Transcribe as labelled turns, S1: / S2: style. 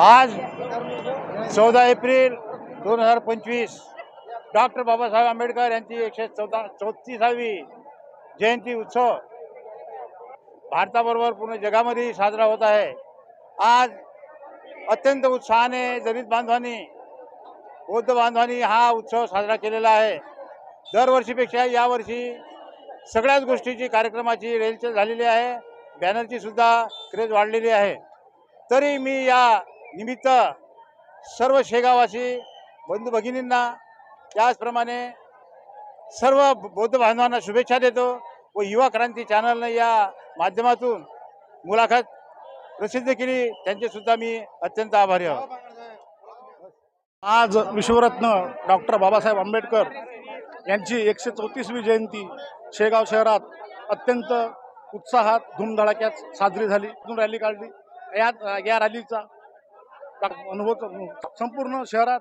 S1: आज चौदा एप्रिल दोन हजार पंचवीस डॉक्टर बाबासाहेब आंबेडकर यांची एकशे चौदा चौतीसावी जयंती उत्सव भारताबरोबर पूर्ण जगामध्ये साजरा होत आहे. आज अत्यंत उत्साहाने दलित बांधवांनी बौद्ध बांधवांनी हा उत्सव साजरा केलेला आहे. दरवर्षीपेक्षा यावर्षी सगळ्याच गोष्टीची कार्यक्रमाची रेलचेल झालेली आहे. बॅनरची सुद्धा क्रेज वाढलेली आहे. तरी मी या निमित्त सर्व शेगावासी बंधू भगिनींना त्याचप्रमाणे सर्व बौद्ध बांधवांना शुभेच्छा देतो व युवा क्रांती चॅनलनं या माध्यमातून मुलाखत प्रसिद्ध केली. त्यांचेसुद्धा मी अत्यंत आभारी आहोत.
S2: आज विश्वरत्न डॉक्टर बाबासाहेब आंबेडकर यांची एकशे चौतीसवी जयंती शेगाव शहरात अत्यंत उत्साहात धूमधडाक्यात साजरी झाली. रॅली काढली. या या रॅलीचा अनुभव संपूर्ण शहरात